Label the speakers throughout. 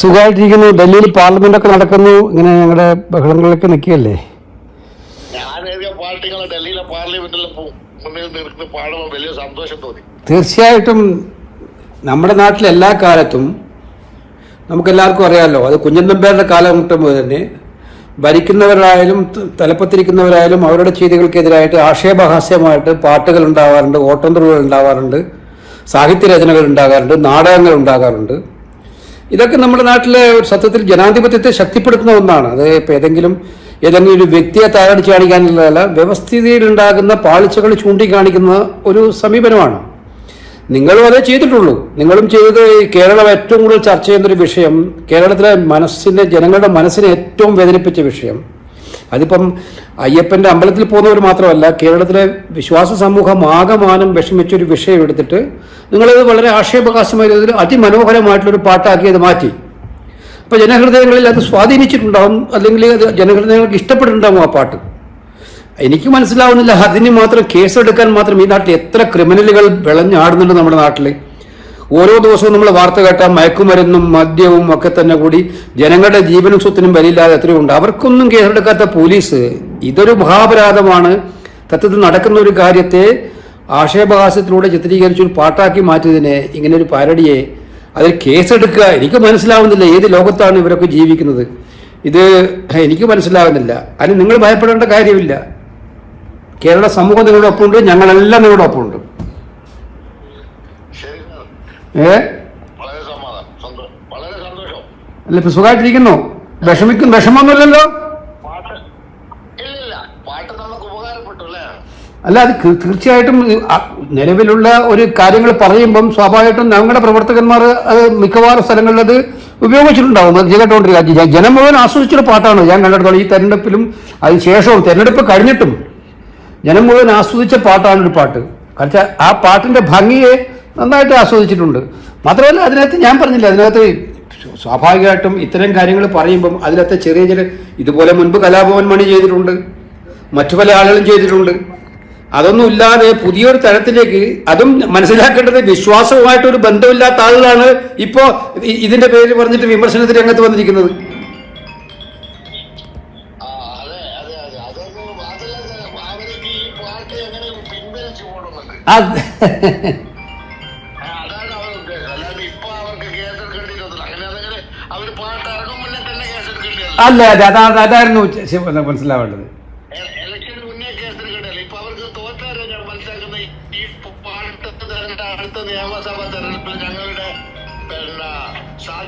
Speaker 1: സുഖമായിട്ടിരിക്കുന്നു ഡൽഹിയിൽ പാർലമെന്റ് ഒക്കെ നടക്കുന്നു. ഇങ്ങനെ ഞങ്ങളുടെ ബഹളങ്ങളിലൊക്കെ നിൽക്കുകയല്ലേ? തീർച്ചയായിട്ടും നമ്മുടെ നാട്ടിൽ എല്ലാ കാലത്തും നമുക്കെല്ലാവർക്കും അറിയാമല്ലോ അത് കുഞ്ഞൻ നമ്പ്യാരുടെ കാലം കിട്ടുമ്പോൾ തന്നെ ഭരിക്കുന്നവരായാലും തലപ്പത്തിരിക്കുന്നവരായാലും അവരുടെ ചെയ്തികൾക്കെതിരായിട്ട് ആക്ഷേപഹാസ്യമായിട്ട് പാട്ടുകൾ ഉണ്ടാവാറുണ്ട് ഓട്ടംതുള്ളുകൾ ഉണ്ടാവാറുണ്ട്. സാഹിത്യരചനകൾ ഉണ്ടാകാറുണ്ട് നാടകങ്ങൾ ഉണ്ടാകാറുണ്ട്. ഇതൊക്കെ നമ്മുടെ നാട്ടിലെ സത്യത്തിൽ ജനാധിപത്യത്തെ ശക്തിപ്പെടുത്തുന്ന ഒന്നാണ്. അത് ഇപ്പം ഏതെങ്കിലും ഏതെങ്കിലും ഒരു വ്യക്തിയെ താഴടിച്ച് കാണിക്കാനുള്ളതല്ല വ്യവസ്ഥിതിയിൽ ഉണ്ടാകുന്ന പാളിച്ചകൾ ചൂണ്ടിക്കാണിക്കുന്ന ഒരു സമീപനമാണ്. നിങ്ങളും അതേ ചെയ്തിട്ടുള്ളൂ. നിങ്ങളും ചെയ്തത് കേരളം ഏറ്റവും കൂടുതൽ ചർച്ച ചെയ്യുന്നൊരു വിഷയം കേരളത്തിലെ മനസ്സിനെ ജനങ്ങളുടെ മനസ്സിനെ ഏറ്റവും വേദനിപ്പിച്ച വിഷയം. അതിപ്പം അയ്യപ്പന്റെ അമ്പലത്തിൽ പോകുന്നവർ മാത്രമല്ല കേരളത്തിലെ വിശ്വാസ സമൂഹം ആകമാനം വിഷമിച്ചൊരു വിഷയം എടുത്തിട്ട് നിങ്ങളത് വളരെ ആക്ഷേപകാശമായ രീതിയിൽ അതിമനോഹരമായിട്ടുള്ളൊരു പാട്ടാക്കി അത് മാറ്റി. അപ്പോൾ ജനഹൃദയങ്ങളിൽ അത് സ്വാധീനിച്ചിട്ടുണ്ടാവും അല്ലെങ്കിൽ അത് ജനഹൃദയങ്ങൾക്ക് ഇഷ്ടപ്പെട്ടിട്ടുണ്ടാവും ആ പാട്ട്. എനിക്ക് മനസ്സിലാവുന്നില്ല അതിന് മാത്രം കേസെടുക്കാൻ മാത്രം ഈ നാട്ടിൽ എത്ര ക്രിമിനലുകൾ വിളഞ്ഞാടുന്നുണ്ട് നമ്മുടെ നാട്ടിൽ. ഓരോ ദിവസവും നമ്മൾ വാർത്ത കേട്ടാൽ മയക്കുമരുന്നും മദ്യവും ഒക്കെ തന്നെ കൂടി ജനങ്ങളുടെ ജീവനും സ്വത്തിനും ബലിയില്ലാതെ എത്രയോ ഉണ്ട്. അവർക്കൊന്നും കേസെടുക്കാത്ത പോലീസ് ഇതൊരു മഹാപരാധമാണ്. തത്വത്തിൽ നടക്കുന്ന ഒരു കാര്യത്തെ ആക്ഷേപഹാസ്യത്തിലൂടെ ചിത്രീകരിച്ച് പാട്ടാക്കി മാറ്റിയതിനെ ഇങ്ങനെ ഒരു പാരടിയെ അതിൽ കേസെടുക്കുക എനിക്ക് മനസ്സിലാവുന്നില്ല. ഏത് ലോകത്താണ് ഇവരൊക്കെ ജീവിക്കുന്നത്? ഇത് എനിക്ക് മനസ്സിലാവുന്നില്ല. അതിന് നിങ്ങൾ ഭയപ്പെടേണ്ട കാര്യമില്ല. കേരള സമൂഹം നിങ്ങളുടെ ഒപ്പമുണ്ട് ഞങ്ങളെല്ലാം നിങ്ങളുടെ ഒപ്പമുണ്ട്. ഏ? അല്ല ഇപ്പൊ സുഖമായിട്ടിരിക്കുന്നു വിഷമിക്കും.
Speaker 2: വിഷമൊന്നുമില്ലല്ലോ അല്ല?
Speaker 1: അത് തീർച്ചയായിട്ടും നിലവിലുള്ള ഒരു കാര്യങ്ങൾ പറയുമ്പം സ്വാഭാവികമായിട്ടും ഞങ്ങളുടെ പ്രവർത്തകന്മാർ അത് മിക്കവാറും സ്ഥലങ്ങളിൽ അത് ഉപയോഗിച്ചിട്ടുണ്ടാവും. അത് കേട്ടുകൊണ്ടിരിക്കുക ജ- ജനം മുഴുവൻ ആസ്വദിച്ചൊരു പാട്ടാണ്. ഞാൻ കണ്ടെടുത്തോളം ഈ തെരഞ്ഞെടുപ്പിലും അതിന് ശേഷവും തെരഞ്ഞെടുപ്പ് കഴിഞ്ഞിട്ടും ജനം മുഴുവൻ ആസ്വദിച്ച പാട്ടാണ് ഒരു പാട്ട്. കാരണം ആ പാട്ടിന്റെ ഭംഗിയെ നന്നായിട്ട് ആസ്വദിച്ചിട്ടുണ്ട്. മാത്രമല്ല അതിനകത്ത് ഞാൻ പറഞ്ഞില്ല അതിനകത്ത് സ്വാഭാവികമായിട്ടും ഇത്തരം കാര്യങ്ങൾ പറയുമ്പം അതിനകത്ത് ചെറിയ ചെറിയ ഇതുപോലെ മുൻപ് കലാഭവൻ മണി ചെയ്തിട്ടുണ്ട് മറ്റു പല ആളുകളും ചെയ്തിട്ടുണ്ട്. അതൊന്നും ഇല്ലാതെ പുതിയൊരു തരത്തിലേക്ക് അതും മനസ്സിലാക്കേണ്ടത് വിശ്വാസവുമായിട്ടൊരു ബന്ധമില്ലാത്ത ആളുകളാണ് ഇപ്പോൾ ഇതിന്റെ പേര് പറഞ്ഞിട്ട് വിമർശനത്തിന് രംഗത്ത് വന്നിരിക്കുന്നത്.
Speaker 2: ആ അതെ
Speaker 1: അല്ല അതെ അതാ അതായിരുന്നു മനസ്സിലാവേണ്ടത്.
Speaker 2: അടുത്ത നിയമസഭാ തെരഞ്ഞെടുപ്പിൽ ഞങ്ങളുടെ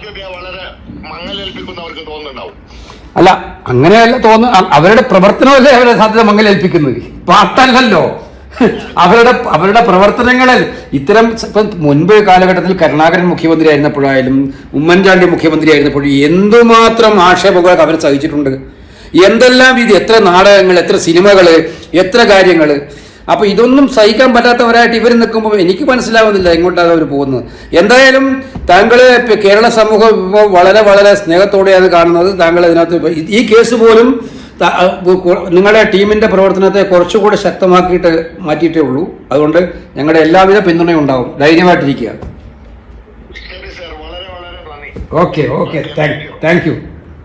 Speaker 2: പിന്നെ വളരെ മങ്ങലേൽപ്പിക്കുന്ന അവർക്ക് തോന്നുന്നുണ്ടാവും.
Speaker 1: അല്ല അങ്ങനെയല്ല തോന്നുന്നു അവരുടെ പ്രവർത്തനമല്ലേ അവരുടെ സാധ്യത മങ്ങലേൽപ്പിക്കുന്നത്? പാട്ടല്ലല്ലോ അവരുടെ അവരുടെ പ്രവർത്തനങ്ങളിൽ ഇത്തരം ഇപ്പം മുൻപ് കാലഘട്ടത്തിൽ കരുണാകരൻ മുഖ്യമന്ത്രി ആയിരുന്നപ്പോഴായാലും ഉമ്മൻചാണ്ടി മുഖ്യമന്ത്രി ആയിരുന്നപ്പോഴും എന്തുമാത്രം ആക്ഷേപങ്ങളൊക്കെ അവർ സഹിച്ചിട്ടുണ്ട്. എന്തെല്ലാം രീതി എത്ര നാടകങ്ങൾ എത്ര സിനിമകൾ എത്ര കാര്യങ്ങൾ അപ്പൊ ഇതൊന്നും സഹിക്കാൻ പറ്റാത്തവരായിട്ട് ഇവർ നിൽക്കുമ്പോൾ എനിക്ക് മനസ്സിലാവുന്നില്ല എങ്ങോട്ടാണ് അവർ പോകുന്നത്. എന്തായാലും താങ്കൾ കേരള സമൂഹം വളരെ വളരെ സ്നേഹത്തോടെയാണ് കാണുന്നത്. താങ്കൾ ഇതിനകത്ത് ഈ- കേസ് പോലും നിങ്ങളുടെ ടീമിന്റെ പ്രവർത്തനത്തെ കുറച്ചുകൂടി ശക്തമാക്കിയിട്ട് മാറ്റിയിട്ടേ ഉള്ളൂ. അതുകൊണ്ട് ഞങ്ങളുടെ എല്ലാവിധ പിന്തുണയും ഉണ്ടാവും. ധൈര്യമായിട്ടിരിക്കുക. Okay okay thank thank you